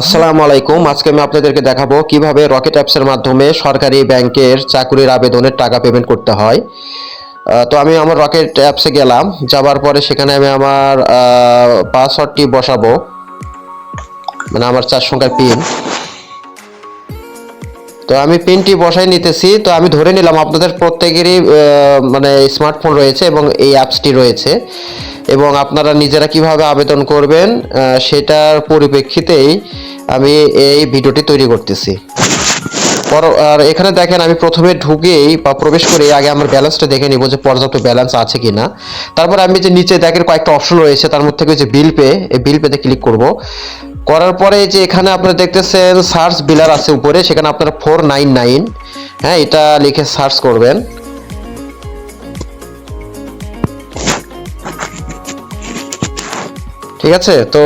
আসসালামু আলাইকুম। আজকে আমি আপনাদেরকে দেখাবো কীভাবে রকেট অ্যাপসের মাধ্যমে সরকারি ব্যাংকের চাকুরির আবেদনের টাকা পেমেন্ট করতে হয়। তো আমি আমার রকেট অ্যাপসে গেলাম। যাবার পরে সেখানে আমি আমার পাসওয়ার্ডটি বসাবো। মানে আমার চার সংখ্যার পিন তো আমি পিনটি বসাই নিতেছি, তো আমি ধরে নিলাম আপনাদের প্রত্যেকেরই মানে স্মার্টফোন রয়েছে এবং এই অ্যাপসটি রয়েছে এবং আপনারা নিজেরা কীভাবে আবেদন করবেন সেটার পরিপ্রেক্ষিতেই আমি এই ভিডিওটি তৈরি করতেছি। পর, আর এখানে দেখেন আমি প্রথমে ঢুকেই বা প্রবেশ করে আগে আমার ব্যালেন্সটা দেখে নিব যে পর্যাপ্ত ব্যালেন্স আছে কিনা। তারপর আমি যে নিচে দেখেন কয়েকটা অপশন রয়েছে, তার মধ্যে থেকে যে বিল পে, এই বিল পেতে ক্লিক করব। করার পরে যে এখানে আপনারা দেখতেছেন সার্চ বিলার আছে উপরে, সেখানে আপনারা ফোর নাইন নাইন হ্যাঁ এটা লিখে সার্চ করবেন। ঠিক আছে? তো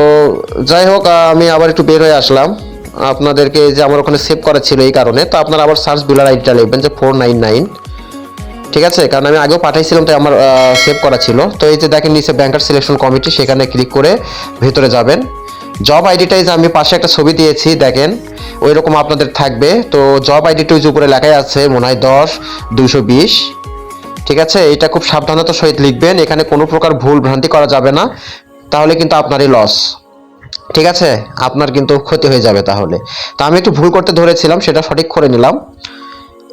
যাই হোক আমি আবার একটু বের হয়ে আসলাম। আপনাদেরকে যে আমার ওখানে সেভ করা ছিল এই কারণে, তো আপনারা আবার সার্চ বিলার আইডিটা লিখবেন যে ফোর নাইন নাইন ঠিক আছে? কারণ আমি আগেও পাঠাইছিলাম, তাই আমার সেভ করা ছিল। তো এই যে দেখেন, নিচে ব্যাংকার সিলেকশন কমিটি সেখানে ক্লিক করে ভেতরে যাবেন। জব আইডিটাই যে আমি পাশে একটা ছবি দিয়েছি, দেখেন ওই রকম আপনাদের থাকবে। তো জব আইডিটা ওই যে উপরে লেখাই আছে, মনে হয় দশ দুশো বিশ। ঠিক আছে? এটা খুব সাবধানতার সহিত লিখবেন, এখানে কোনো প্রকার ভুল ভ্রান্তি করা যাবে না। তাহলে কিন্তু আপনারই লস ঠিক আছে? আপনার কিন্তু ক্ষতি হয়ে যাবে তাহলে। তো আমি একটু ভুল করতে ধরেছিলাম, সেটা সঠিক করে নিলাম।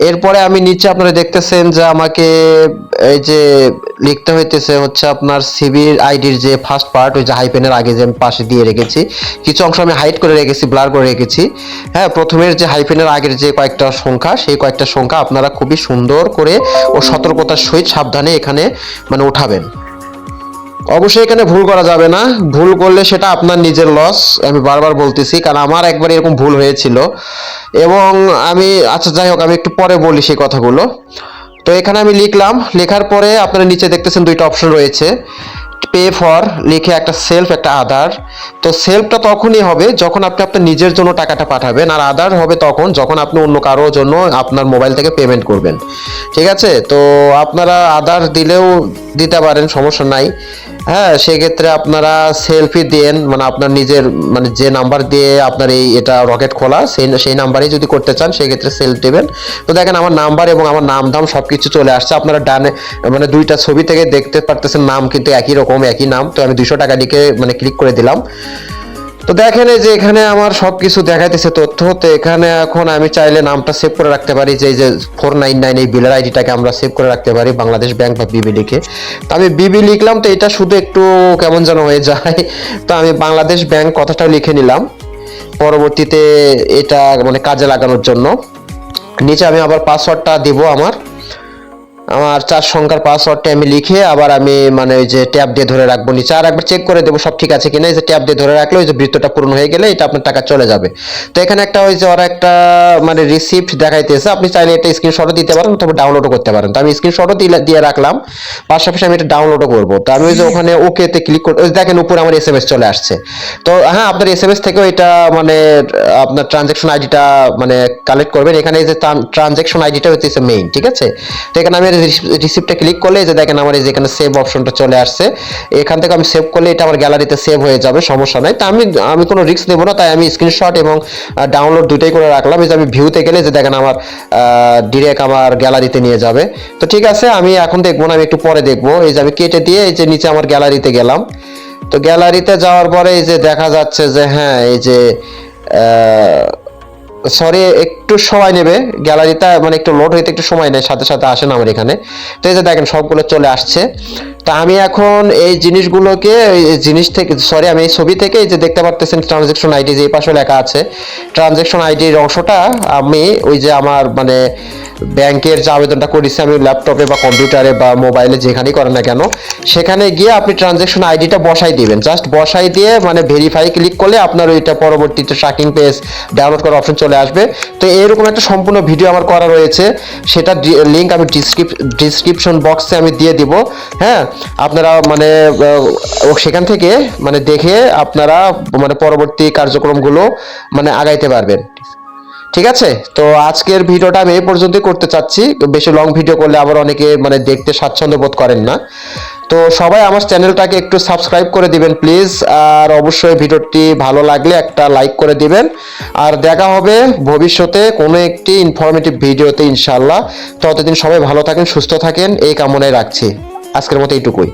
এরপরে আমি নিচে আপনারা দেখতেছেন যে আমাকে এই যে লিখতে হইতেছে হচ্ছে আপনার সিভির আইডির যে ফার্স্ট পার্ট ওই যে হাইপেনের আগে যে আমি পাশে দিয়ে রেখেছি। কিছু অংশ আমি হাইড করে রেখেছি ব্লার করে রেখেছি। হ্যাঁ প্রথমের যে হাইপেনের আগের যে কয়েকটা সংখ্যা, সেই কয়েকটা সংখ্যা আপনারা খুবই সুন্দর করে ও সতর্কতার সহিত সাবধানে এখানে মানে উঠাবেন। অবশ্যই এখানে ভুল করা যাবে না। ভুল করলে সেটা আপনার নিজের লস আমি বারবার বলতেছি, কারণ আমার একবার এরকম ভুল হয়েছিল। এবং আমি আচ্ছা যাই হোক, আমি একটু পরে বলি সেই কথাগুলো। তো এখানে আমি লিখলাম, লেখার পরে আপনারা নিচে দেখতেছেন দুইটা অপশন রয়েছে। পে ফর লিখে একটা সেলফ একটা আধার তো সেলফটা তখনই হবে যখন আপনি আপনার নিজের জন্য টাকাটা পাঠাবেন, আর আধার হবে তখন যখন আপনি অন্য কারোর জন্য আপনার মোবাইল থেকে পেমেন্ট করবেন। ঠিক আছে? তো আপনারা আধার দিলেও দিতে পারেন, সমস্যা নাই। হ্যাঁ সেক্ষেত্রে আপনারা সেলফি দেন মানে আপনার নিজের মানে যে নাম্বার দিয়ে আপনার এই এটা রকেট খোলা, সেই সেই নাম্বারেই যদি করতে চান, সেক্ষেত্রে সেলফ দেবেন। তো দেখেন আমার নাম্বার এবং আমার নাম দাম সব কিছু চলে আসছে। আপনারা ডানে মানে দুইটা ছবি থেকে দেখতে পারতেছেন, নাম কিন্তু একই রকম, একই নাম। তো আমি দুশো টাকা লিখে মানে ক্লিক করে দিলাম। তো দেখেন যে এখানে আমার সব কিছু দেখাইতেছে তথ্য, তো এখানে এখন আমি চাইলে নামটা সেভ করে রাখতে পারি, যে যে ফোর নাইন নাইন এই বিলের আইডিটাকে আমরা সেভ করে রাখতে পারি বাংলাদেশ ব্যাংক বা বিবি লিখে। তো আমি বিবি লিখলাম, তো এটা শুধু একটু কেমন যেন হয়ে যায়। তো আমি বাংলাদেশ ব্যাংক কথাটাও লিখে নিলাম, পরবর্তীতে এটা মানে কাজে লাগানোর জন্য। নিচে আমি আবার পাসওয়ার্ডটা দিব আমার। আমার চার সংখ্যার পাসওয়ার্ডটা আমি লিখে আবার আমি মানে ওই যে ট্যাব দিয়ে ধরে রাখব। নিচে আর একবার চেক করে দেবো সব ঠিক আছে কিনা। এই যে ট্যাব দিয়ে ধরে রাখলে ওই যে বৃত্তটা পূরণ হয়ে গেলে এটা আপনার টাকা চলে যাবে। তো এখানে একটা ওই যে ওরা একটা মানে রিসিপ্ট দেখাইতেছে। আপনি চাইলে এটা স্ক্রিনশটও দিতে পারেন অথবা ডাউনলোডও করতে পারেন। তো আমি স্ক্রিনশটও দিয়ে রাখলাম। পাশাপাশি আমি এটা ডাউনলোডও করব। তো আমি ওই যে ওখানে ওকেতে ক্লিক করে ওই দেখেন উপরে আমার এস এম এস চলে আসছে। তো হ্যাঁ আপনার এস এম এস থেকেও এটা মানে আপনার ট্রানজেকশন আইডিটা মানে কালেক্ট করবেন। এখানে যে ট্রানজেকশন আইডিটা হচ্ছে মেইন ঠিক আছে? তো এখানে আমি রিসিপ্টে ক্লিক করলে যে দেখেন আমার এই যে এখানে সেভ অপশনটা চলে আসছে। এখান থেকে আমি সেভ করলে এটা আমার গ্যালারিতে সেভ হয়ে যাবে, সমস্যা নাই। তা আমি আমি কোনো রিস্ক নেব না, তাই আমি স্ক্রিনশট এবং ডাউনলোড দুটোই করে রাখলাম। এই যে আমি ভিউতে গেলে যে দেখেন আমার ডিরেক্ট আমার গ্যালারিতে নিয়ে যাবে। তো ঠিক আছে, আমি এখন দেখব না, আমি একটু পরে দেখব। এই যে আমি কেটে দিয়ে এই যে নিচে আমার গ্যালারিতে গেলাম। তো গ্যালারিতে যাওয়ার পরে এই যে দেখা যাচ্ছে যে হ্যাঁ এই যে সরি, একটু সময় নেবে। গ্যালারিটা মানে একটু লোড হইতে একটু সময় নেয়, সাথে সাথে আসেন আমার এখানে। তো এই যে দেখেন, সবগুলো চলে আসছে। তা আমি এখন এই জিনিসগুলোকে, এই জিনিস থেকে, সরি, আমি এই ছবি থেকে এই যে দেখতে পারতেছেন ট্রানজেকশন আইডি যে এই পাশে লেখা আছে। ট্রানজেকশন আইডির অংশটা আমি ওই যে আমার মানে ব্যাংকের যে আবেদনটা করেছি আমি ল্যাপটপে বা কম্পিউটারে বা মোবাইলে যেখানেই করেন না কেন, সেখানে গিয়ে আপনি ট্রানজেকশন আইডিটা বসাই দিবেন। জাস্ট বসাই দিয়ে মানে ভেরিফাই ক্লিক করলে আপনার ওইটা পরবর্তীতে ট্র্যাকিং পেজ ডাউনলোড করার অপশন চলে আসবে। তো এরকম একটা সম্পূর্ণ ভিডিও আমার করা রয়েছে। সেটা লিঙ্ক আমি ডিসক্রিপশন বক্সে আমি দিয়ে দিব। হ্যাঁ আপনারা মানে সেখান থেকে মানে দেখে আপনারা মানে পরবর্তী কার্যক্রমগুলো মানে আগাইতে পারবেন। ঠিক আছে? তো আজকের ভিডিওটা আমি এই পর্যন্তই করতে চাচ্ছি। বেশি লং ভিডিও করলে আবার অনেকে মানে দেখতে স্বাচ্ছন্দ্য বোধ করেন না। তো সবাই আমার চ্যানেলটাকে একটু সাবস্ক্রাইব করে দিবেন প্লিজ আর অবশ্যই ভিডিওটি ভালো লাগলে একটা লাইক করে দিবেন। আর দেখা হবে ভবিষ্যতে কোনো একটি ইনফরমেটিভ ভিডিওতে ইনশাল্লাহ ততদিন সবাই ভালো থাকেন, সুস্থ থাকেন। এই কামনায় রাখছি। আজকের মতো এইটুকুই।